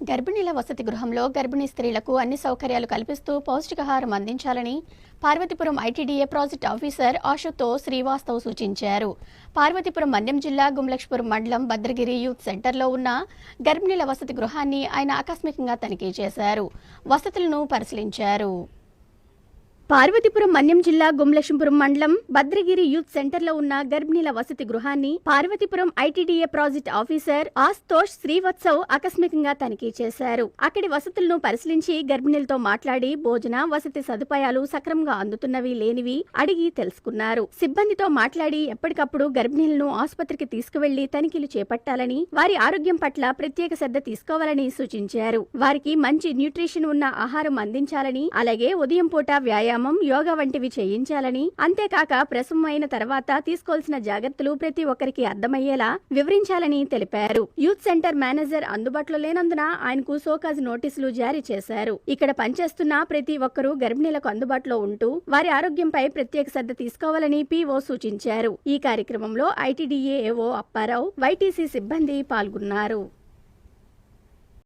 గర్భిణీల వసతి గృహంలో గర్భిణీ స్త్రీలకు అన్ని సౌకర్యాలు కల్పిస్తూ పౌష్టికాహారం అందించాలని Parvathipuram ITDA project officer Ashutosh Srivastav సూచించారు. పార్వతీపురం మన్యం జిల్లా గుమ్లక్ష్పురం మండలం భద్రగిరి యూత్ సెంటర్లో ఉన్న గర్భిణీల వసతి గృహాన్ని ఆయన ఆకస్మికంగా తనిఖీ చేశారు. వసతులను పరిశీలించారు. పార్వతీపురం మన్యం జిల్లా గుమ్లక్ష్మపురం మండలం భద్రగిరి యూత్ సెంటర్లో ఉన్న గర్భిణీల వసతి గృహాన్ని Parvathipuram ITDA project officer Ashutosh Srivastav ఆకస్మికంగా తనిఖీ చేశారు. అక్కడి వసతులను పరిశీలించి గర్భిణీలతో మాట్లాడి భోజన వసతి సదుపాయాలు సక్రమంగా అందుతున్నవి లేనివి అడిగి తెలుసుకున్నారు. సిబ్బందితో మాట్లాడి ఎప్పటికప్పుడు గర్భిణీలను ఆసుపత్రికి తీసుకువెళ్ళి తనిఖీలు చేపట్టాలని వారి ఆరోగ్యం పట్ల ప్రత్యేక శ్రద్ధ తీసుకోవాలని సూచించారు. వారికి మంచి న్యూట్రిషన్ ఉన్న ఆహారం అందించాలని అలాగే ఉదయం పూట వ్యాయామం యోగా వంటివి చేయించాలని. అంతేకాక ప్రసవం తర్వాత తీసుకోవాల్సిన జాగ్రత్తలు ప్రతి ఒక్కరికి అర్థమయ్యేలా వివరించాలని తెలిపారు. యూత్ సెంటర్ మేనేజర్ అందుబాటులో లేనందున ఆయనకు సోకాజ్ నోటీసులు జారీ చేశారు. ఇక్కడ పనిచేస్తున్న ప్రతి ఒక్కరూ గర్భిణీలకు అందుబాటులో ఉంటూ వారి ఆరోగ్యంపై ప్రత్యేక శ్రద్ధ తీసుకోవాలని పీఓ సూచించారు. ఈ కార్యక్రమంలో ఐటీడీఏఓ అప్పారావు వైటీసీ సిబ్బంది పాల్గొన్నారు.